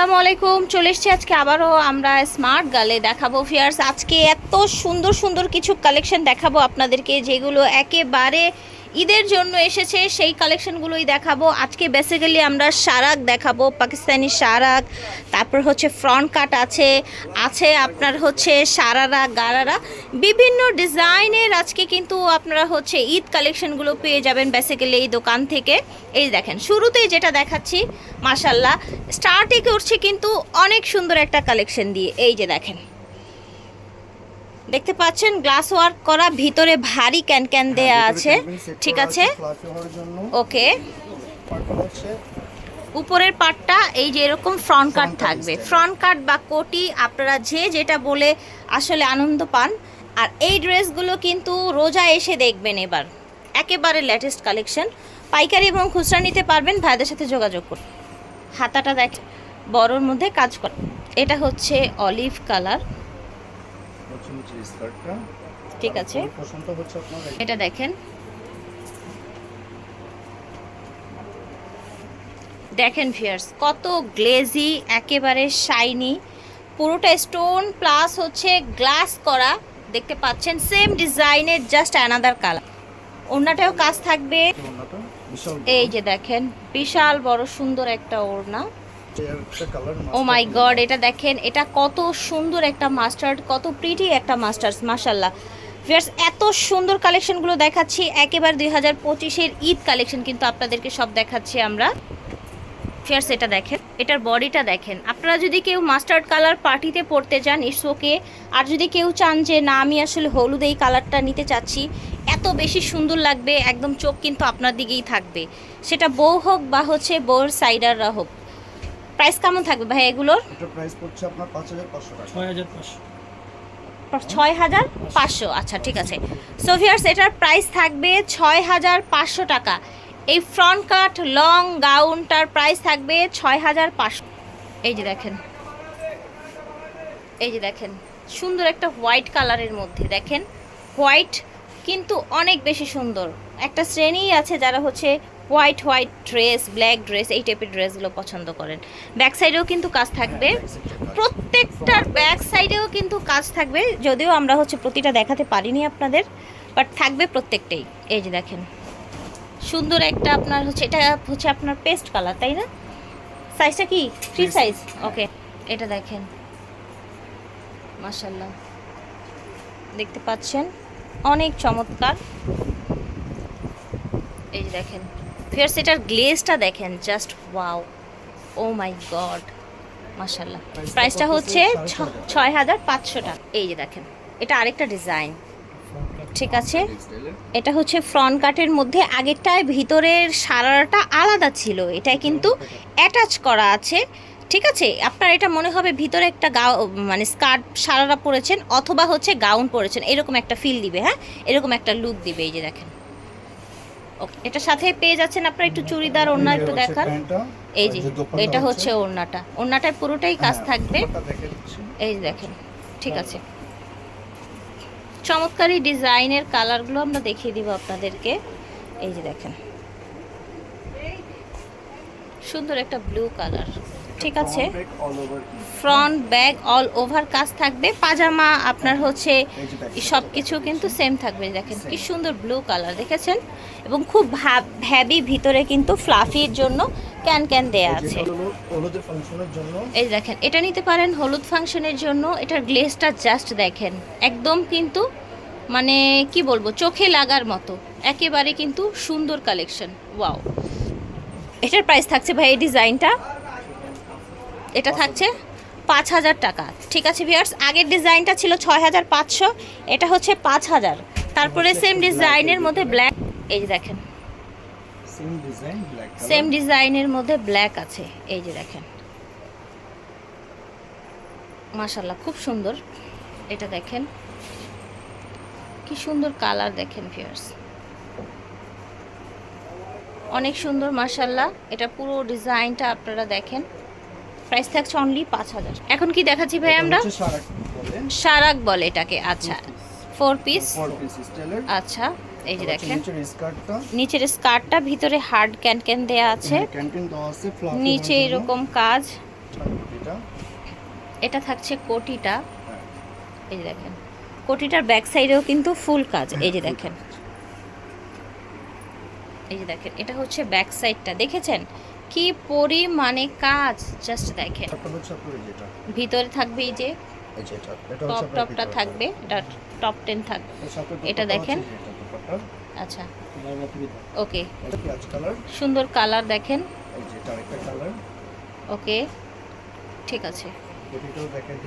আসসালামু আলাইকুম, চলে এসছি আজকে আবারও আমরা স্মার্ট গালে দেখাবো। ফিয়ার্স আজকে এত সুন্দর সুন্দর কিছু কালেকশন দেখাবো আপনাদেরকে, যেগুলো একেবারে ঈদের জন্য এসেছে, সেই কালেকশনগুলোই দেখাবো। আজকে বেসিক্যালি আমরা সারাক দেখাবো, পাকিস্তানি সারাক, তারপর হচ্ছে ফ্রন্ট কাট আছে আছে আপনার হচ্ছে সারারা, গারারা। বিভিন্ন ডিজাইনের আজকে কিন্তু আপনারা হচ্ছে ঈদ কালেকশনগুলো পেয়ে যাবেন বেসিক্যালি এই দোকান থেকে। এই দেখেন, শুরুতেই যেটা দেখাচ্ছি মাশাল্লাহ স্টার্টে করছি কিন্তু অনেক সুন্দর একটা কালেকশন দিয়ে। এই যে দেখেন। দেখতে পাচ্ছেন গ্লাস ওয়ার্ক করা ভিতরে ভারী ক্যান ক্যান দেয়া আছে। ঠিক আছে? ওকে। উপরের পার্টটা এই যে এরকম ফ্রন্ট কাট থাকবে। ফ্রন্ট কাট বা কোটি আপনারা যে যেটা বলে আসলে আনন্দ পান। আর এই ড্রেসগুলো কিন্তু রোজা এসে দেখবেন এবার। একেবারে লেটেস্ট কালেকশন পাইকারি এবং খুচরা নিতে পারবেন ভাইদের সাথে যোগাযোগ করুন। হাতাটা দেখ বড়োর মধ্যে কাজ করে এটা হচ্ছে অলিভ কালার ঠিক আছে। এটা দেখেন। দেখেন ভিয়ার্স কত গ্লেজি একেবারে শাইনি পুরোটা স্টোন প্লাস হচ্ছে গ্লাস করা। দেখতে পাচ্ছেন সেম ডিজাইনের জাস্ট অ্যানাদার কালার ওড়নাটাও কাজ থাকবে। এই যে দেখেন বিশাল বড় সুন্দর একটা ওড়না। ও মাই গড এটা দেখেন এটা কত সুন্দর একটা মাস্টার্ড কত প্রিটি একটা মাস্টার্স মাশাল্লাহ ভিয়ার্স এত সুন্দর কালেকশনগুলো দেখাচ্ছি একেবারে দুই হাজার পঁচিশের ঈদ কালেকশন কিন্তু আপনাদেরকে সব দেখাচ্ছি আমরা। ফিয়ার্স এটা দেখেন এটার বডিটা দেখেন। আপনারা যদি কেউ মাস্টার্ড কালার পার্টিতে পড়তে যান ইটস ওকে আর যদি কেউ চান যে না আমি আসলে হলুদ এই কালারটা নিতে চাচ্ছি এত বেশি সুন্দর লাগবে একদম চোখ কিন্তু আপনার দিকেই থাকবে। সেটা বউ হোক বা হচ্ছে বউর সাইডাররা হোক। প্রাইস কেমন থাকবে ভাই এগুলোর? এটা প্রাইস পড়ছে আপনার 5500 টাকা। ছয় হাজার পাঁচশো। ছয় হাজার পাঁচশো। আচ্ছা ঠিক আছে। সোভিয়ার্স এটার প্রাইস থাকবে ছয় হাজার পাঁচশো টাকা। এই ফ্রন্ট কাট লং গাউনটার প্রাইস থাকবে ছয় হাজার পাঁচশো। এই যে দেখেন। এই যে দেখেন। সুন্দর একটা হোয়াইট কালারের মধ্যে দেখেন। হোয়াইট কিন্তু অনেক বেশি সুন্দর। একটা শ্রেণি আছে যারা হচ্ছে white white dress black dress এই টাইপের ড্রেসগুলো পছন্দ করেন। ব্যাক সাইডেও কিন্তু কাজ থাকবে। প্রত্যেকটার ব্যাক সাইডেও কিন্তু কাজ থাকবে যদিও আমরা হচ্ছে প্রতিটা দেখাতে পারিনি আপনাদের বাট থাকবে প্রত্যেকটাই। এই যে দেখেন সুন্দর একটা আপনার হচ্ছে এটা হচ্ছে আপনার পেস্ট কালার তাই না? সাইজটা কি? ফ্রি সাইজ ওকে এটা দেখেন। মাশাল্লাহ দেখতে পাচ্ছেন? অনেক চমৎকার। এই যে দেখেন ফেয়ার এটার গ্লেজটা দেখেন just wow oh my god মাশাল্লাহ প্রাইসটা হচ্ছে? ছয় হাজার। পাঁচশো টাকা। এই যে দেখেন এটা আরেকটা ডিজাইন ঠিক আছে? এটা হচ্ছে ফ্রন্ট কাটের মধ্যে আগেরটায় ভিতরের সারাটা আলাদা ছিল। এটাই কিন্তু অ্যাটাচ করা আছে। ঠিক আছে? আপনার এটা মনে হবে ভিতরে একটা গাউ মানে স্কার্ট সারারা পরেছেন অথবা হচ্ছে গাউন পরেছেন। এরকম একটা ফিল দিবে হ্যাঁ? এরকম একটা লুক দিবে এই যে দেখেন। ওকে এটার সাথে পেয়ে যাচ্ছেন আপনারা একটু চুড়িদার ওড়না একটু দেখান। এই যে এটা হচ্ছে। ওড়নাটা। ওড়নাটায় পুরোটাই কাজ হ্যাঁ, থাকবে। এই দেখেন ঠিক আছে। চমৎকারী ডিজাইনের কালারগুলো আমরা দেখিয়ে দিব আপনাদেরকে। এই যে দেখেন। সুন্দর একটা ব্লু কালার। ঠিক আছে? ফ্রন্ট ব্যাগ অল ওভার কাজ থাকবে। পাজামা আপনার হচ্ছে সব কিছু কিন্তু সেম থাকবে। দেখেন কি সুন্দর ব্লু কালার দেখেছেন? এবং খুব ভ্যাবি ভিতরে কিন্তু ফ্লাফির জন্য ক্যান ক্যান দেয়া আছে। এই দেখেন, এটা নিতে পারেন হলুদ ফাংশনের জন্য। এটার গ্লেজটা জাস্ট দেখেন। একদম কিন্তু মানে কি বলব, চোখে লাগার মতো। একেবারে কিন্তু সুন্দর কালেকশন ওয়াও এটার প্রাইস থাকছে ভাই এই ডিজাইনটা এটা থাকছে পাঁচ হাজার টাকা। ঠিক আছে ভিয়ার্স আগের ডিজাইনটা ছিল ছয় হাজার পাঁচশো এটা হচ্ছে পাঁচ হাজার। তারপরে সেম ডিজাইনের মধ্যে ব্ল্যাক এই যে দেখেন। সেম ডিজাইনের মধ্যে ব্ল্যাক আছে এই যে দেখেন। মাশাল্লাহ খুব সুন্দর। এটা দেখেন। কি সুন্দর কালার দেখেন ভিউয়ার্স অনেক সুন্দর মাশাল্লাহ এটা পুরো ডিজাইনটা আপনারা দেখেন। প্রাইস থাকছে অনলি পাঁচ হাজার। এখন কি দেখাচ্ছি ভাই আমরা? সারাক বলে এটাকে আচ্ছা। ফোর পিস আচ্ছা এই যে দেখেন। নিচের স্কার্টটা। ভিতরে হার্ড ক্যান ক্যান দেয়া আছে। আছে নিচে এরকম কাজ। হ্যাঁ, এটা থাকছে কোটিটা। হ্যাঁ। এই যে দেখেন। কোটিটার ব্যাক সাইডেও কিন্তু ফুল কাজ। এই যে দেখেন। এই যে দেখেন এটা হচ্ছে ব্যাক সাইডটা। দেখেছেন? কি পরিমাণে কাজ? জাস্ট দেখেন। ভিতরে থাকবে এই যে টপ টপটা থাকবে এটা টপ টেন থাকবে। এটা দেখেন। আচ্ছা। ওকে সুন্দর কালার দেখেন। ওকে ঠিক আছে।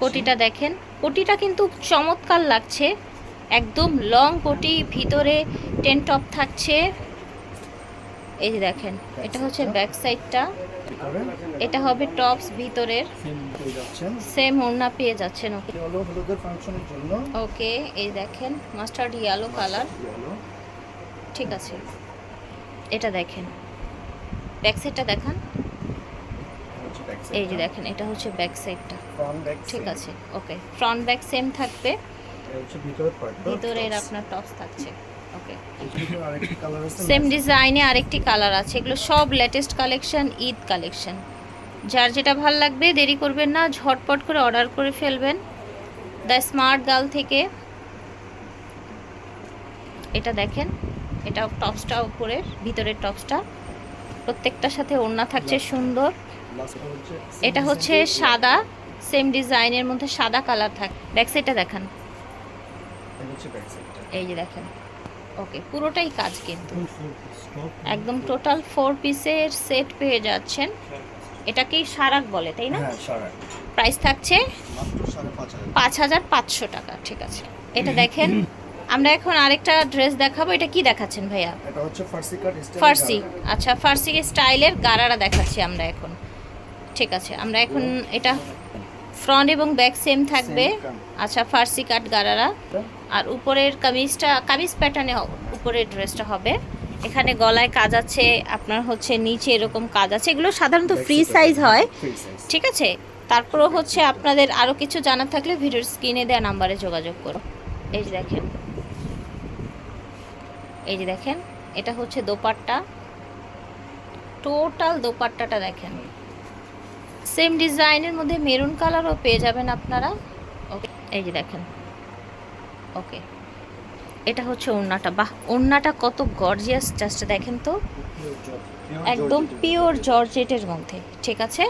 কোটিটা দেখেন। কোটিটা কিন্তু চমৎকার লাগছে। একদম লং কোটি ভিতরে টেন টপ থাকছে। এই যে দেখেন এটা হচ্ছে ব্যাক সাইডটা এটা হবে টপস ভিতরের। সেম ওড়না পেয়ে যাচ্ছেন ওকে ওকে এই দেখেন মাস্টার্ড ইয়েলো কালার ঠিক আছে। এটা দেখেন। ব্যাক সাইডটা দেখান। এই যে দেখেন এটা হচ্ছে ব্যাক সাইডটা ঠিক আছে ওকে ফ্রন্ট ব্যাক সেম থাকবে। এটা হচ্ছে ভিতরের part ভিতরের আপনার টপস থাকছে। ওকে সেম ডিজাইনে আরেকটি কালার আছে। এগুলো সব লেটেস্ট কালেকশন ঈদ কালেকশন যার যেটা ভালো লাগবে দেরি করবেন না ঝটপট করে অর্ডার করে ফেলবেন। দ্য স্মার্ট গার্ল থেকে। এটা দেখেন এটা টপসটা উপরের ভিতরের টপসটা। প্রত্যেকটার সাথে ওড়না থাকছে সুন্দর। এটা হচ্ছে সাদা সেম ডিজাইনের মধ্যে সাদা কালার থাকে ব্যাক সাইডটা দেখান। এই যে দেখেন। ওকে পুরোটাই কাজ কিন্তু। একদম টোটাল ফোর পিসের সেট পেয়ে যাচ্ছেন। এটাকেই সারাক বলে তাই না? হ্যাঁ প্রাইস থাকছে পাঁচ হাজার। পাঁচ হাজার পাঁচশো টাকা ঠিক আছে। এটা দেখেন আমরা এখন আরেকটা ড্রেস দেখাবো। এটা কি দেখাচ্ছেন ভাইয়া? এটা হচ্ছে ফার্সি কাট স্টাইল ফার্সি। আচ্ছা ফার্সি স্টাইলের গারারা দেখাচ্ছি আমরা এখন। ঠিক আছে আমরা এখন এটা ফ্রন্ট এবং ব্যাক সেম থাকবে। আচ্ছা ফার্সি কাট গারারা আর উপরের কামিজটা কামিজ প্যাটার্নে উপরের ড্রেসটা হবে। এখানে গলায় কাজ আছে আপনার হচ্ছে নিচে এরকম কাজ আছে। এগুলো সাধারণত ফ্রি সাইজ হয়। ঠিক আছে? তারপরও হচ্ছে আপনাদের আরও কিছু জানার থাকলে ভিডিওর স্ক্রিনে দেওয়া নাম্বারে যোগাযোগ করো। এই যে দেখেন। এই যে দেখেন এটা হচ্ছে দোপাট্টা। টোটাল দোপাট্টাটা দেখেন। সেম ডিজাইনের মধ্যে মেরুন কালারও পেয়ে যাবেন আপনারা। ওকে এই যে দেখেন। ওকে এটা হচ্ছে ওড়নাটা। বাহ ওড়নাটা কত গর্জিয়াস জাস্ট দেখেন তো। একদম পিওর জর্জেটের মধ্যে ঠিক আছে?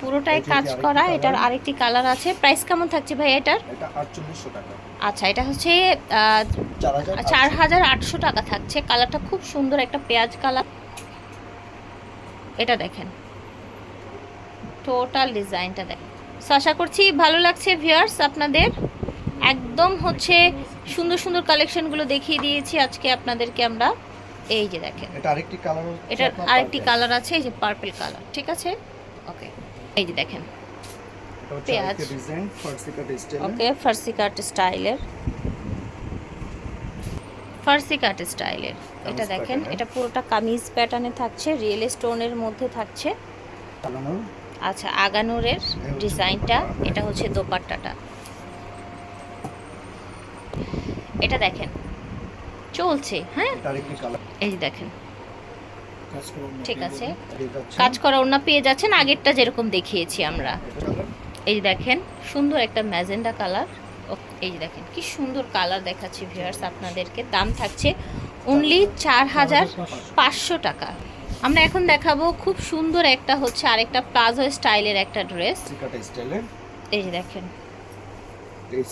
পুরোটাই কাজ করা এটার আরেকটি কালার আছে। প্রাইস কেমন থাকছে ভাই এটার? আচ্ছা এটা হচ্ছে চার হাজার আটশো। টাকা থাকছে। কালারটা খুব সুন্দর একটা পেঁয়াজ কালার এটা দেখেন। টোটাল ডিজাইনটা দেখেন So, আশা করছি ভালো লাগছে ভিউয়ার্স আপনাদের। একদম হচ্ছে সুন্দর সুন্দর কালেকশনগুলো দেখিয়ে দিয়েছি আজকে আপনাদেরকে আমরা। এই যে দেখেন। এটা আরেকটি কালার এটার আরেকটি কালার আছে এই যে পার্পল কালার ঠিক আছে? ওকে এই যে দেখেন। এটা পেঁয়াজ। ওকে ফার্সি কাট স্টাইলের ফার্সি কাট স্টাইলের এটা দেখেন এটা পুরোটা কামিজ প্যাটার্নে থাকছে রিয়েল স্টোনের মধ্যে থাকছে। আচ্ছা আগানোরের ডিজাইনটা এটা হচ্ছে দোপাট্টাটা। এটা দেখেন চলছে হ্যাঁ? এই দেখেন। ঠিক আছে। কাজ করা ওনা পেয়ে যাচ্ছেন আগেরটা যেরকম দেখিয়েছি আমরা। এই দেখেন সুন্দর একটা ম্যাজেন্ডা কালার। এই দেখেন কি সুন্দর কালার দেখাচ্ছি ভিউয়ার্স আপনাদেরকে। দাম থাকছে অনলি চার হাজার পাঁচশো টাকা। আমরা এখন দেখাবো খুব সুন্দর একটা হচ্ছে আরেকটা প্লাজো স্টাইলের একটা ড্রেস। এই যে দেখেন।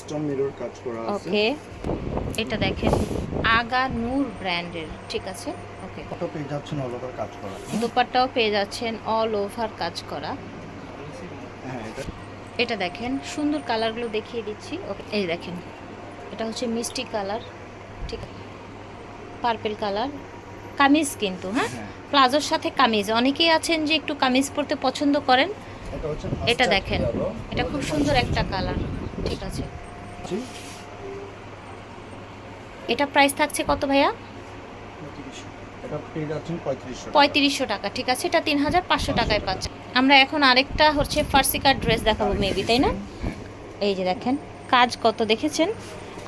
স্টোন মিরর কাজ করা আছে। ওকে। এটা দেখেন আগা নূর ব্র্যান্ডের ঠিক আছে? ওকে। ফটো পেয়ে যাচ্ছেন অল ওভার কাজ করা। দুপাট্টাও পেয়ে যাচ্ছেন অল ওভার কাজ করা। হ্যাঁ এটা। এটা দেখেন সুন্দর কালারগুলো দেখিয়ে দিচ্ছি। ওকে এই দেখেন। এটা হচ্ছে মিষ্টি কালার ঠিক আছে? Purple colour. কামিজ কিন্তু হ্যাঁ? হ্যাঁ। প্লাজোর সাথে কামিজ। অনেকেই আছেন যে একটু কামিজ পরতে পছন্দ করেন। এটা দেখেন। এটা খুব সুন্দর একটা কালার। ঠিক আছে। এটা প্রাইস থাকছে কত ভাইয়া? পঁয়ত্রিশশো। টাকা। ঠিক আছে। এটা তিন হাজার পাঁচশো টাকায় পাচ্ছে আমরা এখন আরেকটা হচ্ছে ফার্সিকার ড্রেস দেখাবো মেবি তাই না? এই যে দেখেন কাজ কত দেখেছেন?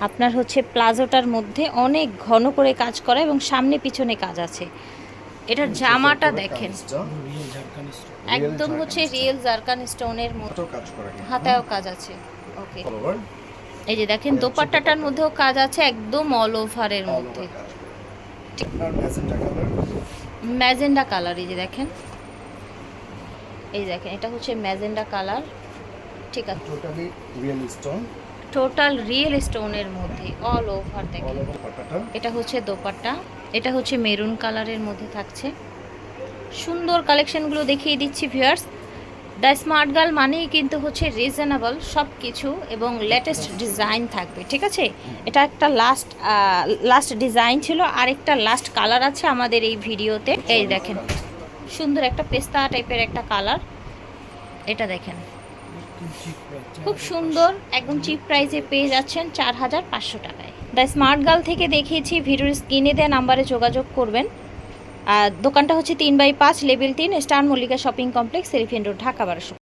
আপনার হচ্ছে প্লাজোটার মধ্যে অনেক ঘন করে কাজ করা এবং সামনে পিছনে কাজ আছে। এটার জামাটা দেখেন। একদম হচ্ছে রিয়েল জারকান স্টোনের মতো। হাতেও কাজ আছে। ওকে এই যে দেখেন এটা দোপাট্টাটার মধ্যেও কাজ আছে একদম অল ওভারের মধ্যে। ম্যাজেন্ডা কালার এই যে দেখেন। এই দেখেন এটা হচ্ছে ম্যাজেন্ডা কালার ঠিক আছে। Totally real stone, total real স্টোনের মধ্যে অল ওভার দেখেন। এটা হচ্ছে দোপাট্টা এটা হচ্ছে মেরুন কালারের মধ্যে থাকছে। সুন্দর কালেকশনগুলো দেখিয়ে দিচ্ছি ভিউয়ার্স দ্য স্মার্ট গার্ল মানেই কিন্তু হচ্ছে রিজনেবল সব কিছু এবং লেটেস্ট ডিজাইন থাকবে ঠিক আছে? এটা একটা লাস্ট লাস্ট ডিজাইন ছিল আরেকটা লাস্ট কালার আছে আমাদের এই ভিডিওতে। এই দেখেন সুন্দর একটা পেস্তা টাইপের একটা কালার এটা দেখেন। খুব সুন্দর, একদম চিপ প্রাইসে পেয়ে যাচ্ছেন চার হাজার পাঁচশো টাকায়। দ্য স্মার্ট গার্ল থেকে দেখিয়েছি, ভিডিওর স্ক্রিনে দেওয়া নাম্বারে যোগাযোগ করবেন। আর দোকানটা হচ্ছে তিন বাই পাঁচ, লেভেল তিন, star Mallika shopping complex elephant road, Dhaka বারোশো।